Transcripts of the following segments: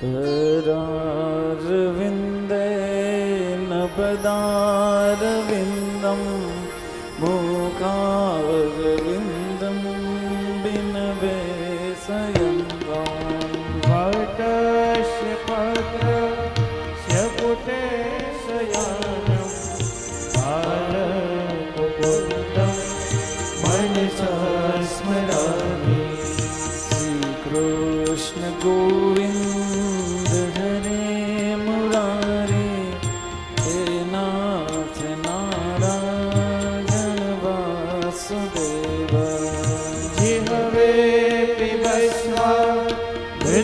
करारविन्दे नपदारविन्दं मुखारविन्दं विनवेशयन्ताम् वटस्य पत्रस्य पुटे शयानं बालमुकुन्दं मनसा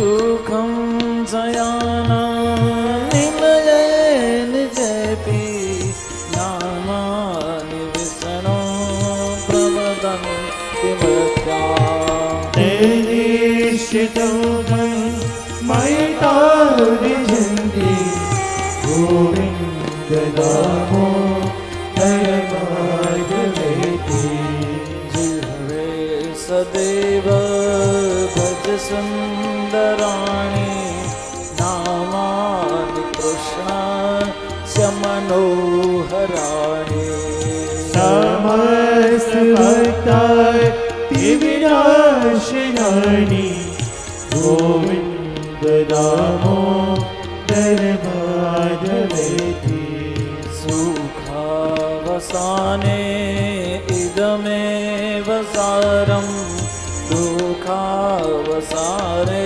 सुखं जयाना निलयेन जपि नामानि विष्णो प्रवदन्ति मत्या तेजीशितोदं मयितारिजन्ति गोविन्ददामो धर्माधवेति जिह्वे सदैव भज રાણી નામાન કૃષ્ણ સમનોહરાણી સમસ્તા વિનાશનાની ગોવિંદ નામો દરભાગવેતી સુખાવસાને ઇદમે વસારમ દુઃખાવસારે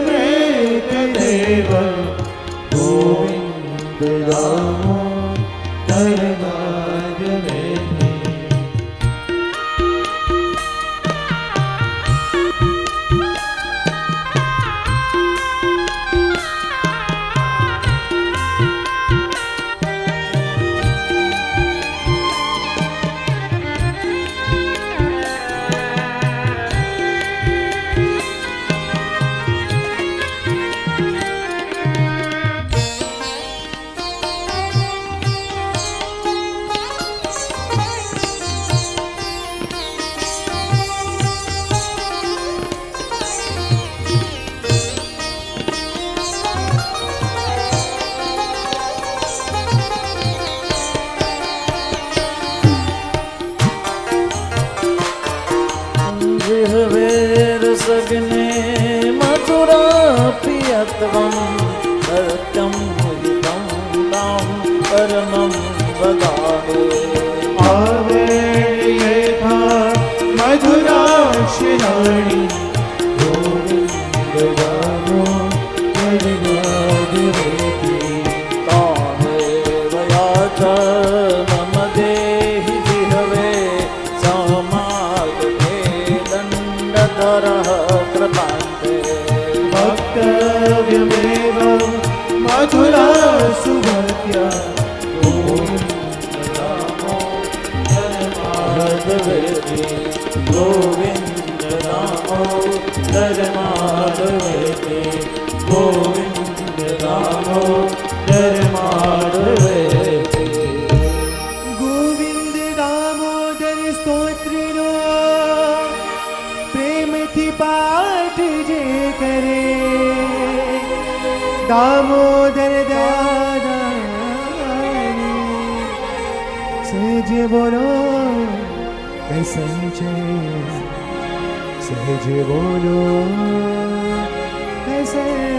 Dragão. સગને મધુરા પિયત્વમ સત્યમ હિતમ તામ પરમમ વદાવે આવે યથા મધુરા શિરાણી Time. गोविंद दामोदर स्तोत्र प्रेम थी पाठ जे करे दामोदर दयादानी सहज बोलो संचय सहज बोलो। faces